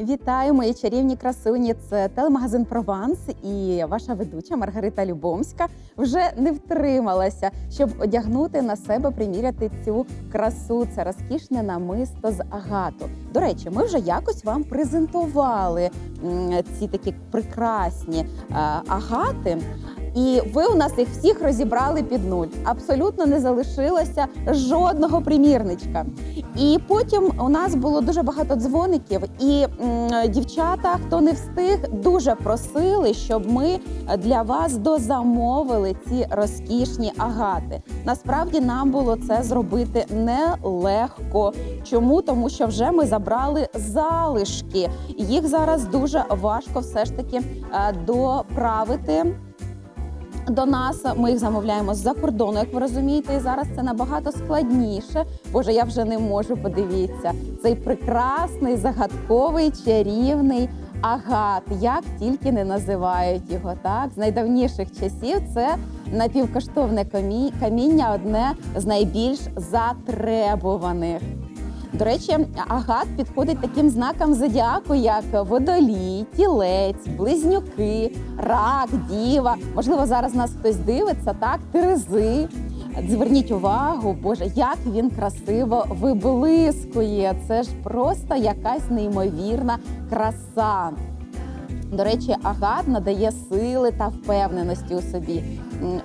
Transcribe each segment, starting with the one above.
Вітаю, мої чарівні красуні. Це телемагазин Прованс і ваша ведуча Маргарита Любомська вже не втрималася, щоб одягнути на себе, приміряти цю красу. Це розкішне намисто з агату. До речі, ми вже якось вам презентували ці такі прекрасні е, агати. І ви у нас їх всіх розібрали під нуль. Абсолютно не залишилося жодного примірничка. І потім у нас було дуже багато дзвоників, і м, дівчата, хто не встиг, дуже просили, щоб ми для вас дозамовили ці розкішні агати. Насправді нам було це зробити нелегко. Чому? Тому що вже ми забрали залишки. Їх зараз дуже важко все ж таки е, доправити. До нас ми їх замовляємо з-за кордону, як ви розумієте, і зараз це набагато складніше. Боже, я вже не можу подивіться. Цей прекрасний, загадковий, чарівний агат, як тільки не називають його. Так з найдавніших часів це напівкоштовне камі- каміння, одне з найбільш затребуваних. До речі, агат підходить таким знакам зодіаку, як водолій, тілець, близнюки, рак, діва. Можливо, зараз нас хтось дивиться, так, терези. Зверніть увагу, Боже, як він красиво виблискує. Це ж просто якась неймовірна краса. До речі, агат надає сили та впевненості у собі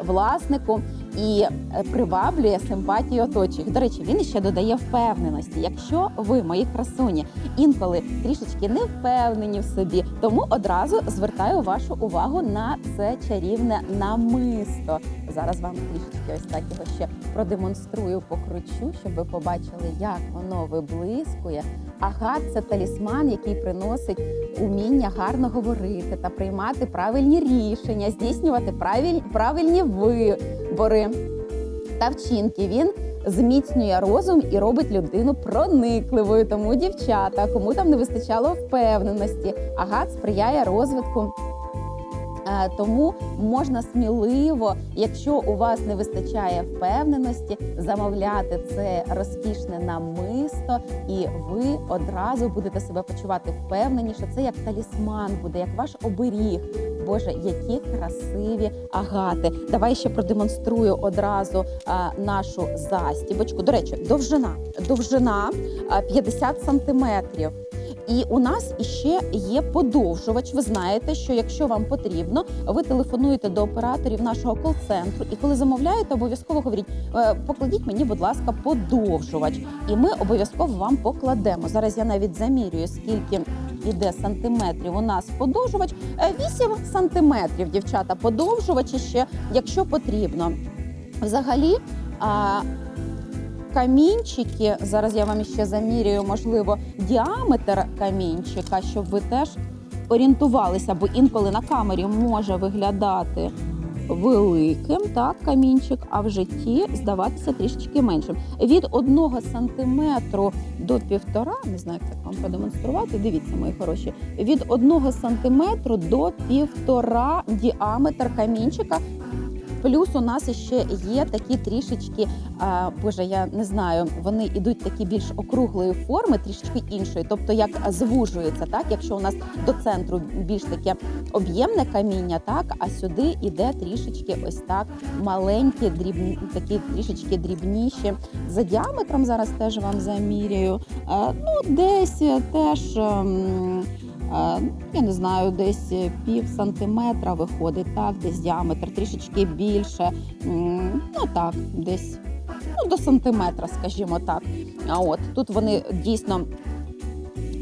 власнику і е, приваблює симпатію оточуючих. До речі, він ще додає впевненості. Якщо ви, мої красуні, інколи трішечки не впевнені в собі, тому одразу звертаю вашу увагу на це чарівне намисто. Зараз вам трішечки ось так його ще продемонструю, покручу, щоб ви побачили, як воно виблискує. Агат це талісман, який приносить уміння гарно говорити та приймати правильні рішення, здійснювати правиль, правильні вибори та вчинки. Він зміцнює розум і робить людину проникливою. Тому дівчата, кому там не вистачало впевненості, агат сприяє розвитку. Е, Тому можна сміливо, якщо у вас не вистачає впевненості, замовляти це розкішне намисто, і ви одразу будете себе почувати впевнені, що це як талісман буде, як ваш оберіг. Боже, які красиві агати. Давай ще продемонструю одразу а, нашу застібочку. До речі, довжина. Довжина 50 сантиметрів. І у нас іще є подовжувач. Ви знаєте, що якщо вам потрібно, ви телефонуєте до операторів нашого кол-центру, і коли замовляєте, обов'язково говоріть, «Е, покладіть мені, будь ласка, подовжувач, і ми обов'язково вам покладемо. Зараз я навіть замірюю, скільки іде сантиметрів. У нас подовжувач Е, 8 сантиметрів, дівчата, подовжувач ще, якщо потрібно. Взагалі. Камінчики. Зараз я вам ще замірюю, можливо, діаметр камінчика, щоб ви теж орієнтувалися, бо інколи на камері може виглядати великим, так, камінчик, а в житті здаватися трішечки меншим. Від одного сантиметру до півтора, не знаю, як вам продемонструвати. Дивіться, мої хороші, від одного сантиметру до півтора діаметр камінчика. Плюс у нас ще є такі трішечки, а, боже, я не знаю, вони йдуть такі більш округлої форми, трішечки іншої, тобто як звужується, так якщо у нас до центру більш таке об'ємне каміння, так а сюди іде трішечки ось так маленькі, дрібні, такі трішечки дрібніші. За діаметром зараз теж вам заміряю. А, ну, десь е, теж. Е, Я не знаю, десь пів сантиметра виходить, так, десь діаметр трішечки більше. Ну так, десь ну, до сантиметра, скажімо так. А от тут вони дійсно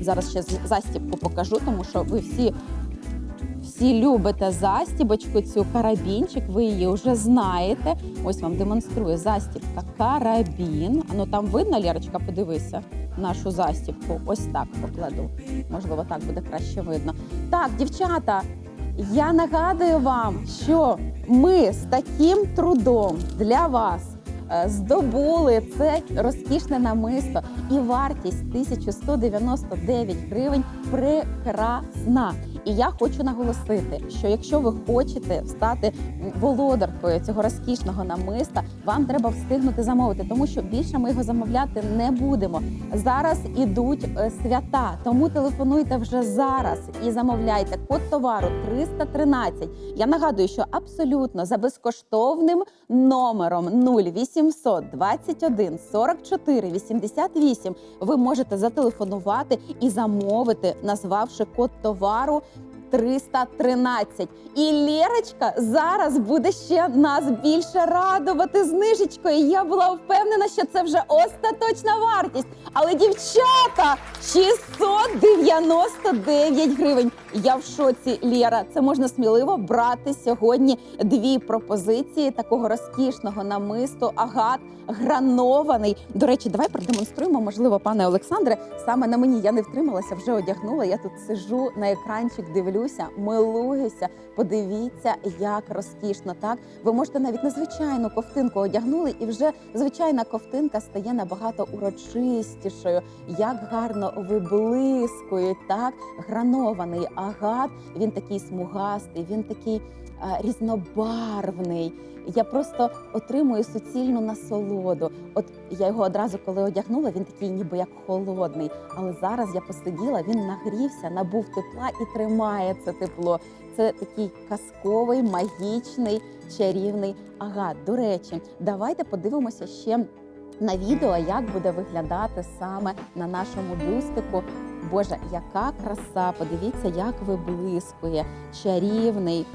зараз ще застібку покажу, тому що ви всі. Всі любите застібочку, цю карабінчик, ви її вже знаєте. Ось вам демонструю застібка карабін. А ну там видно, Лєрочка, подивися нашу застібку. Ось так покладу. Можливо, так буде краще видно. Так, дівчата, я нагадую вам, що ми з таким трудом для вас е, здобули це розкішне намисто і вартість 1199 гривень прекрасна. І я хочу наголосити, що якщо ви хочете стати володаркою цього розкішного намиста, вам треба встигнути замовити, тому що більше ми його замовляти не будемо. Зараз ідуть е, свята, тому телефонуйте вже зараз і замовляйте код товару 313. Я нагадую, що абсолютно за безкоштовним номером 0800 21 44 88 ви можете зателефонувати і замовити, назвавши код товару. 313. І Лєрочка зараз буде ще нас більше радувати знижечкою. Я була впевнена, що це вже остаточна вартість. Але дівчата 699 гривень. Я в шоці, Лєра. Це можна сміливо брати сьогодні дві пропозиції такого розкішного намисту, агат гранований. До речі, давай продемонструємо. Можливо, пане Олександре, саме на мені я не втрималася, вже одягнула. Я тут сижу на екранчик, дивлюся, милуюся. Подивіться, як розкішно. Так ви можете навіть незвичайну ковтинку одягнули, і вже звичайна ковтинка стає набагато урочистішою. Як гарно виблискують, так гранований агат. Він такий смугастий, він такий різнобарвний. Я просто отримую суцільну насолоду. От я його одразу, коли одягнула, він такий, ніби як холодний. Але зараз я посиділа, він нагрівся, набув тепла і тримає це тепло. Це такий казковий, магічний, чарівний агат. До речі, давайте подивимося ще на відео, як буде виглядати саме на нашому бюстику. Боже, яка краса! Подивіться, як виблискує, чарівний.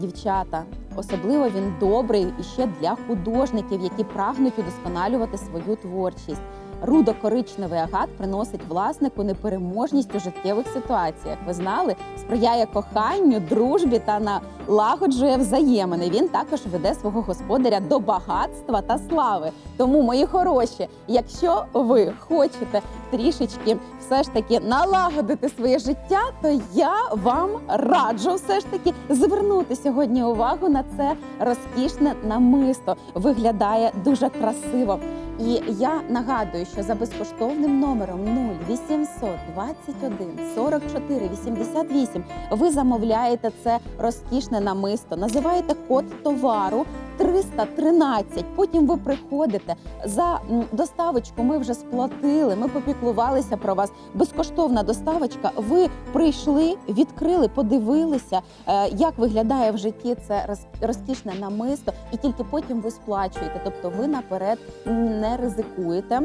Дівчата, особливо він добрий і ще для художників, які прагнуть удосконалювати свою творчість. Рудо-коричневий агат приносить власнику непереможність у життєвих ситуаціях. Ви знали, сприяє коханню, дружбі та налагоджує взаємини. Він також веде свого господаря до багатства та слави. Тому, мої хороші, якщо ви хочете трішечки все ж таки налагодити своє життя, то я вам раджу все ж таки звернути сьогодні увагу на це розкішне намисто. Виглядає дуже красиво. І я нагадую, що за безкоштовним номером 0800 21 44 88 ви замовляєте це розкішне намисто, називаєте код товару 313. Потім ви приходите за доставочку. Ми вже сплатили. Ми попіклувалися про вас. Безкоштовна доставочка. Ви прийшли, відкрили, подивилися, е, як виглядає в житті це роз- розкішне намисто, і тільки потім ви сплачуєте. Тобто ви наперед не ризикуєте.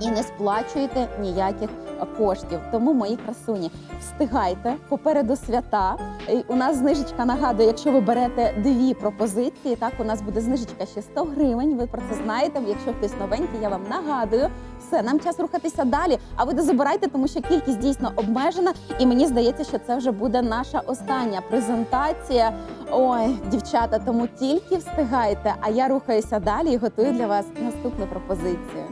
І не сплачуєте ніяких коштів. Тому, мої красуні, встигайте попереду свята. У нас знижечка нагадую, якщо ви берете дві пропозиції, так у нас буде знижечка ще 100 гривень. Ви про це знаєте. Якщо хтось новенький, я вам нагадую. Все, нам час рухатися далі. А ви дозабирайте, тому що кількість дійсно обмежена, і мені здається, що це вже буде наша остання презентація. Ой, дівчата, тому тільки встигайте. А я рухаюся далі і готую для вас наступну пропозицію.